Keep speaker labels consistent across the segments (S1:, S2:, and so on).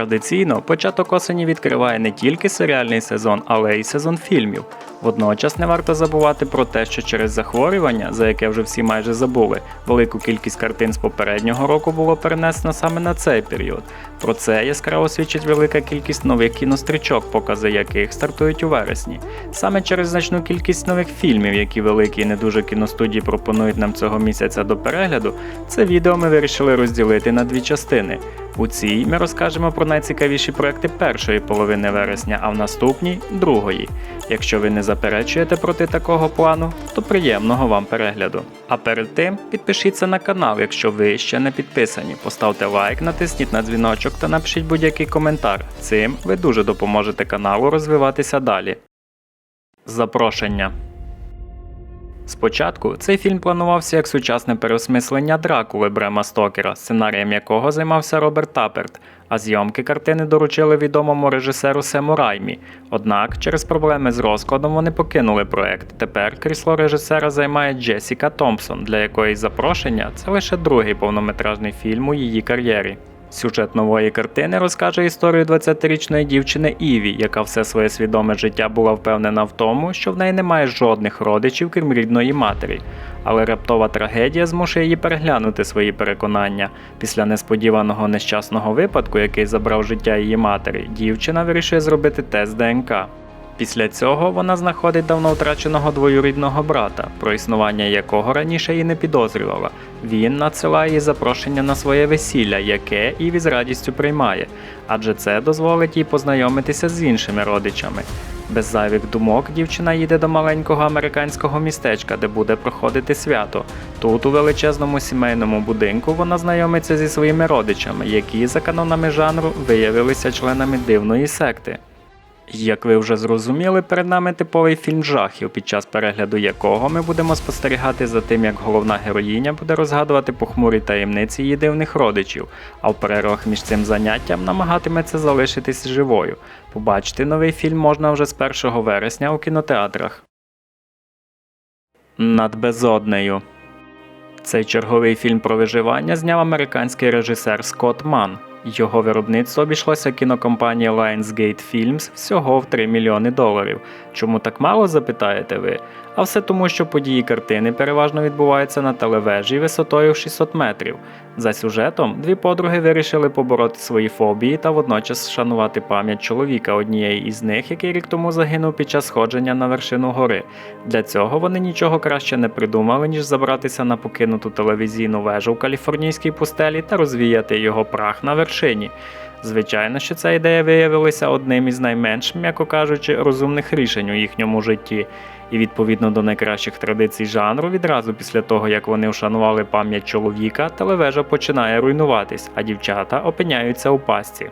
S1: Традиційно початок осені відкриває не тільки серіальний сезон, але й сезон фільмів. Водночас не варто забувати про те, що через захворювання, за яке вже всі майже забули, велику кількість картин з попереднього року було перенесено саме на цей період. Про це яскраво свідчить велика кількість нових кінострічок, покази яких стартують у вересні. Саме через значну кількість нових фільмів, які великі і не дуже кіностудії пропонують нам цього місяця до перегляду, це відео ми вирішили розділити на дві частини. У цій ми розкажемо про найцікавіші проекти першої половини вересня, а в наступній другої. Якщо ви не заперечуєте проти такого плану, то приємного вам перегляду. А перед тим підпишіться на канал, якщо ви ще не підписані. Поставте лайк, натисніть на дзвіночок та напишіть будь-який коментар. Цим ви дуже допоможете каналу розвиватися далі. Запрошення. Спочатку цей фільм планувався як сучасне переосмислення Дракули Брема Стокера, сценарієм якого займався Роберт Таперт, а зйомки картини доручили відомому режисеру Сему Раймі. Однак через проблеми з розкладом вони покинули проект. Тепер крісло режисера займає Джесіка Томпсон, для якої запрошення це лише другий повнометражний фільм у її кар'єрі. Сюжет нової картини розкаже історію 20-річної дівчини Іві, яка все своє свідоме життя була впевнена в тому, що в неї немає жодних родичів, крім рідної матері. Але раптова трагедія змушує її переглянути свої переконання. Після несподіваного нещасного випадку, який забрав життя її матері, дівчина вирішує зробити тест ДНК. Після цього вона знаходить давно втраченого двоюрідного брата, про існування якого раніше і не підозрювала. Він надсилає їй запрошення на своє весілля, яке Іві з радістю приймає, адже це дозволить їй познайомитися з іншими родичами. Без зайвих думок дівчина їде до маленького американського містечка, де буде проходити свято. Тут, у величезному сімейному будинку, вона знайомиться зі своїми родичами, які за канонами жанру виявилися членами дивної секти. Як ви вже зрозуміли, перед нами типовий фільм жахів, під час перегляду якого ми будемо спостерігати за тим, як головна героїня буде розгадувати похмурі таємниці її дивних родичів, а в перервах між цим заняттям намагатиметься залишитись живою. Побачити новий фільм можна вже з 1 вересня у кінотеатрах. Над безоднею. Цей черговий фільм про виживання зняв американський режисер Скотт Манн. Його виробництво обійшлося кінокомпанії Lionsgate Films всього в 3 мільйони доларів. Чому так мало, запитаєте ви? А все тому, що події картини переважно відбуваються на телевежі висотою в 600 метрів. За сюжетом, дві подруги вирішили побороти свої фобії та водночас шанувати пам'ять чоловіка однієї із них, який рік тому загинув під час сходження на вершину гори. Для цього вони нічого краще не придумали, ніж забратися на покинуту телевізійну вежу в каліфорнійській пустелі та розвіяти його прах на вершині. Звичайно, що ця ідея виявилася одним із найменш, м'яко кажучи, розумних рішень у їхньому житті. І відповідно до найкращих традицій жанру, відразу після того, як вони вшанували пам'ять чоловіка, телевежа починає руйнуватись, а дівчата опиняються у пастці.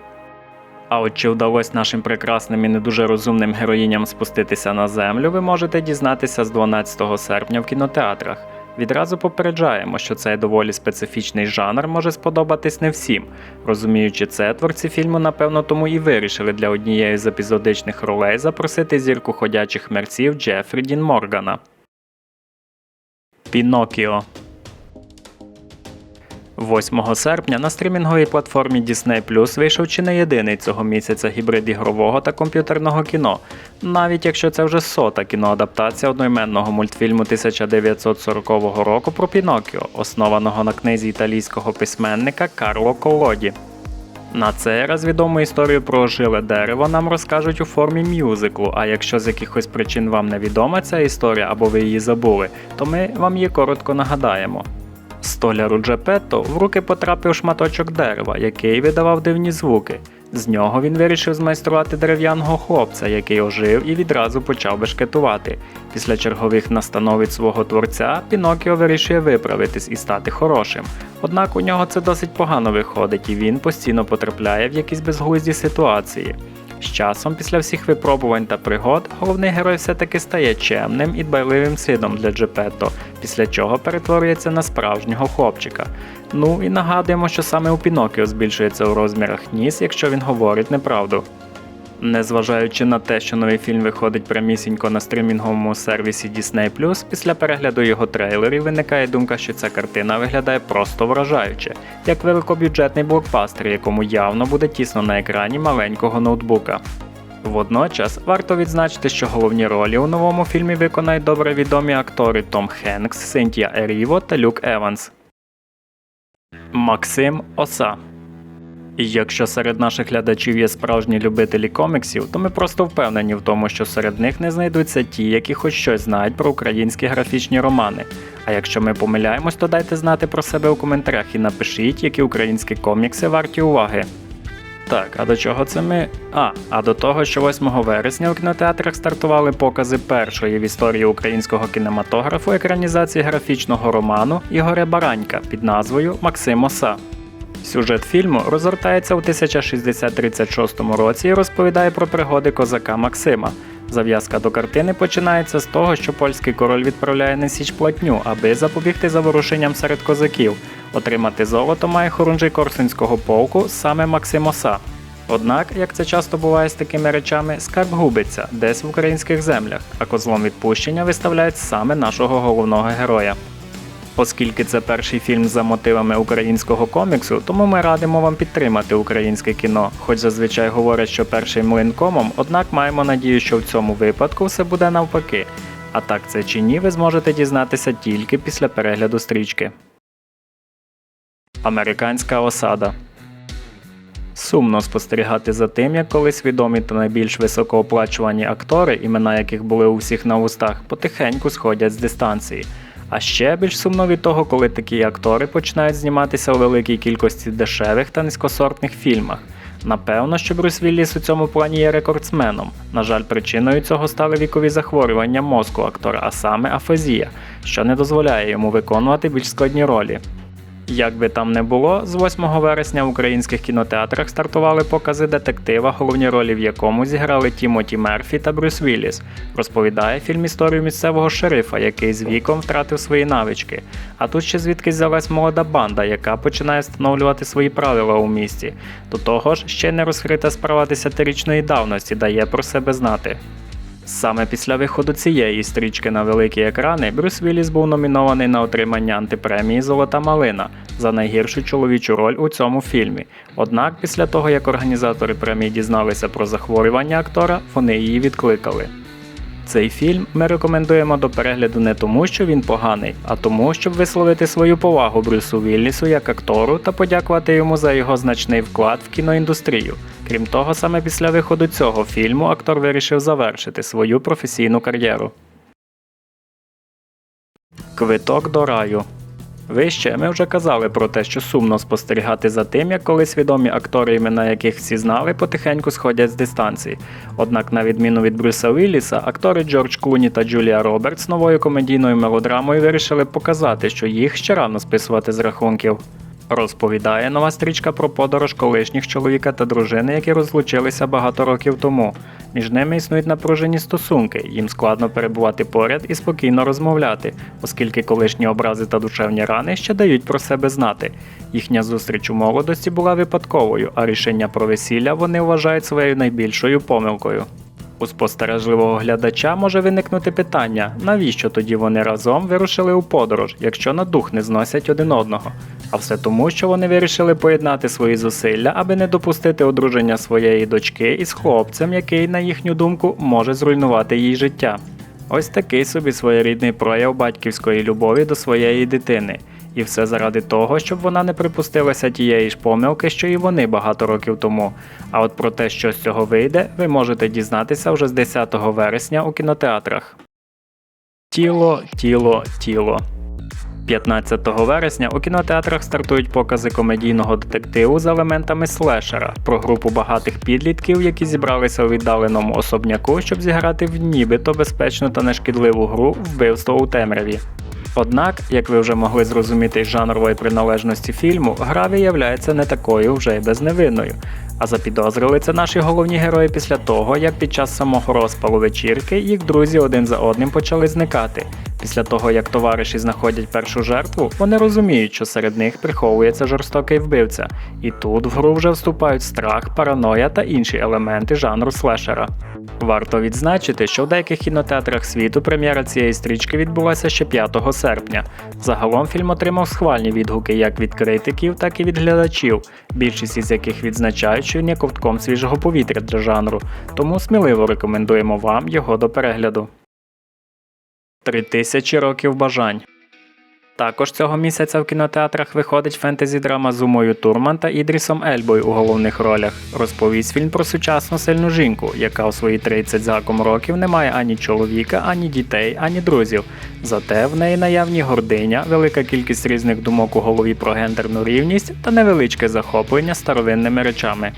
S1: А от чи вдалося нашим прекрасним і не дуже розумним героїням спуститися на землю, ви можете дізнатися з 12 серпня в кінотеатрах. Відразу попереджаємо, що цей доволі специфічний жанр може сподобатись не всім. Розуміючи це, творці фільму, напевно, тому і вирішили для однієї з епізодичних ролей запросити зірку ходячих мерців Джефрі Дін Моргана. Пінокіо 8 серпня на стрімінговій платформі Disney Plus вийшов чи не єдиний цього місяця гібрид ігрового та комп'ютерного кіно, навіть якщо це вже сота кіноадаптація одноіменного мультфільму 1940 року про Пінокіо, основаного на книзі італійського письменника Карло Колоді. На цей раз відому історію про жиле дерево нам розкажуть у формі мюзиклу, а якщо з якихось причин вам не відома ця історія або ви її забули, то ми вам її коротко нагадаємо. Столяру Джепетто в руки потрапив шматочок дерева, який видавав дивні звуки. З нього він вирішив змайструвати дерев'яного хлопця, який ожив і відразу почав бешкетувати. Після чергових настанов від свого творця Пінокіо вирішує виправитись і стати хорошим. Однак у нього це досить погано виходить, і він постійно потрапляє в якісь безглузді ситуації. З часом, після всіх випробувань та пригод, головний герой все-таки стає чемним і дбайливим сином для Джепетто, після чого перетворюється на справжнього хлопчика. Ну і нагадуємо, що саме у Пінокіо збільшується у розмірах ніс, якщо він говорить неправду. Незважаючи на те, що новий фільм виходить прямісінько на стрімінговому сервісі Disney+, після перегляду його трейлерів виникає думка, що ця картина виглядає просто вражаюче, як великобюджетний блокбастер, якому явно буде тісно на екрані маленького ноутбука. Водночас варто відзначити, що головні ролі у новому фільмі виконають добре відомі актори Том Хенкс, Синтія Еріво та Люк Еванс. Максим Оса і якщо серед наших глядачів є справжні любителі коміксів, то ми просто впевнені в тому, що серед них не знайдуться ті, які хоч щось знають про українські графічні романи. А якщо ми помиляємось, то дайте знати про себе у коментарях і напишіть, які українські комікси варті уваги. Так, а до чого це ми? А, а до того, що 8 вересня у кінотеатрах стартували покази першої в історії українського кінематографу екранізації графічного роману Ігоря Баранька під назвою Максим Оса. Сюжет фільму розгортається у 1636 році і розповідає про пригоди козака Максима. Зав'язка до картини починається з того, що польський король відправляє на січ платню, аби запобігти заворушенням серед козаків. Отримати золото має хорунжий Корсунського полку саме Максим Оса. Однак, як це часто буває з такими речами, скарб губиться десь в українських землях, а козлом відпущення виставляють саме нашого головного героя. Оскільки це перший фільм за мотивами українського коміксу, тому ми радимо вам підтримати українське кіно, хоч зазвичай говорять, що перший млин комом, однак маємо надію, що в цьому випадку все буде навпаки. А так це чи ні, ви зможете дізнатися тільки після перегляду стрічки. Американська осада Сумно спостерігати за тим, як колись відомі та найбільш високооплачувані актори, імена яких були у всіх на устах, потихеньку сходять з дистанції. А ще більш сумно від того, коли такі актори починають зніматися у великій кількості дешевих та низькосортних фільмах. Напевно, що Брюс Вілліс у цьому плані є рекордсменом. На жаль, причиною цього стали вікові захворювання мозку актора, а саме афазія, що не дозволяє йому виконувати більш складні ролі. Як би там не було, з 8 вересня в українських кінотеатрах стартували покази детектива, головні ролі в якому зіграли Тімоті Мерфі та Брюс Вілліс. Розповідає фільм історію місцевого шерифа, який з віком втратив свої навички. А тут ще звідки взялась молода банда, яка починає встановлювати свої правила у місті. До того ж, ще не розкрита справа десятирічної давності дає про себе знати. Саме після виходу цієї стрічки на великі екрани Брюс Вілліс був номінований на отримання антипремії Золота малина за найгіршу чоловічу роль у цьому фільмі. Однак, після того як організатори премії дізналися про захворювання актора, вони її відкликали. Цей фільм ми рекомендуємо до перегляду не тому, що він поганий, а тому, щоб висловити свою повагу Брюсу Віллісу як актору та подякувати йому за його значний вклад в кіноіндустрію. Крім того, саме після виходу цього фільму актор вирішив завершити свою професійну кар'єру. Квиток до раю. Вище ми вже казали про те, що сумно спостерігати за тим, як колись відомі актори, імена яких всі знали, потихеньку сходять з дистанції. Однак, на відміну від Брюса Вілліса, актори Джордж Клуні та Джулія Робертс новою комедійною мелодрамою вирішили показати, що їх ще рано списувати з рахунків. Розповідає нова стрічка про подорож колишніх чоловіка та дружини, які розлучилися багато років тому. Між ними існують напружені стосунки, їм складно перебувати поряд і спокійно розмовляти, оскільки колишні образи та душевні рани ще дають про себе знати. Їхня зустріч у молодості була випадковою, а рішення про весілля вони вважають своєю найбільшою помилкою. У спостережливого глядача може виникнути питання, навіщо тоді вони разом вирушили у подорож, якщо на дух не зносять один одного. А все тому, що вони вирішили поєднати свої зусилля, аби не допустити одруження своєї дочки із хлопцем, який, на їхню думку, може зруйнувати їй життя. Ось такий собі своєрідний прояв батьківської любові до своєї дитини. І все заради того, щоб вона не припустилася тієї ж помилки, що і вони багато років тому. А от про те, що з цього вийде, ви можете дізнатися вже з 10 вересня у кінотеатрах. Тіло, тіло, тіло. 15 вересня у кінотеатрах стартують покази комедійного детективу з елементами слешера про групу багатих підлітків, які зібралися у віддаленому особняку, щоб зіграти в нібито безпечну та нешкідливу гру вбивство у темряві. Однак, як ви вже могли зрозуміти з жанрової приналежності фільму, гра виявляється не такою вже й безневинною. А запідозрили це наші головні герої після того, як під час самого розпалу вечірки їх друзі один за одним почали зникати. Після того, як товариші знаходять першу жертву, вони розуміють, що серед них приховується жорстокий вбивця. І тут в гру вже вступають страх, параноя та інші елементи жанру слешера. Варто відзначити, що в деяких кінотеатрах світу прем'єра цієї стрічки відбулася ще 5 серпня. Загалом фільм отримав схвальні відгуки як від критиків, так і від глядачів, більшість із яких відзначають, що він є ковтком свіжого повітря для жанру, тому сміливо рекомендуємо вам його до перегляду. Три тисячі років бажань. Також цього місяця в кінотеатрах виходить фентезі-драма з Умою Турман та Ідрісом Ельбою у головних ролях. Розповість фільм про сучасну сильну жінку, яка у свої 30 з років не має ані чоловіка, ані дітей, ані друзів. Зате в неї наявні гординя, велика кількість різних думок у голові про гендерну рівність та невеличке захоплення старовинними речами.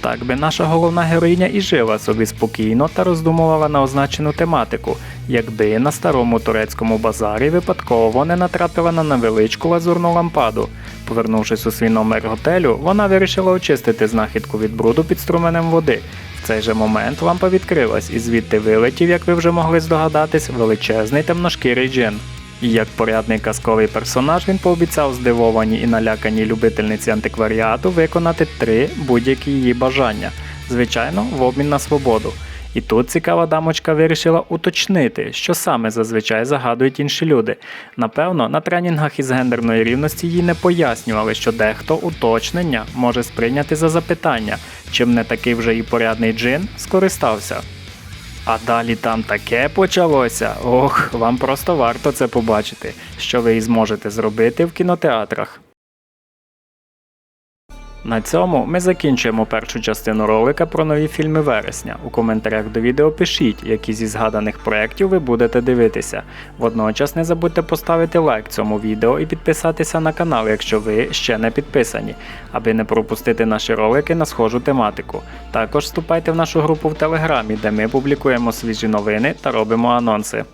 S1: Так би наша головна героїня і жила собі спокійно та роздумувала на означену тематику, якби на старому турецькому базарі випадково не натрапила на невеличку лазурну лампаду. Повернувшись у свій номер готелю, вона вирішила очистити знахідку від бруду під струменем води. В цей же момент лампа відкрилась, і звідти вилетів, як ви вже могли здогадатись, величезний темношкірий джин. І як порядний казковий персонаж він пообіцяв здивованій і наляканій любительниці антикваріату виконати три будь-які її бажання, звичайно, в обмін на свободу. І тут цікава дамочка вирішила уточнити, що саме зазвичай загадують інші люди. Напевно, на тренінгах із гендерної рівності їй не пояснювали, що дехто уточнення може сприйняти за запитання, чим не такий вже і порядний джин скористався. А далі там таке почалося. Ох, вам просто варто це побачити, що ви і зможете зробити в кінотеатрах. На цьому ми закінчуємо першу частину ролика про нові фільми вересня. У коментарях до відео пишіть, які зі згаданих проєктів ви будете дивитися. Водночас не забудьте поставити лайк цьому відео і підписатися на канал, якщо ви ще не підписані, аби не пропустити наші ролики на схожу тематику. Також вступайте в нашу групу в Телеграмі, де ми публікуємо свіжі новини та робимо анонси.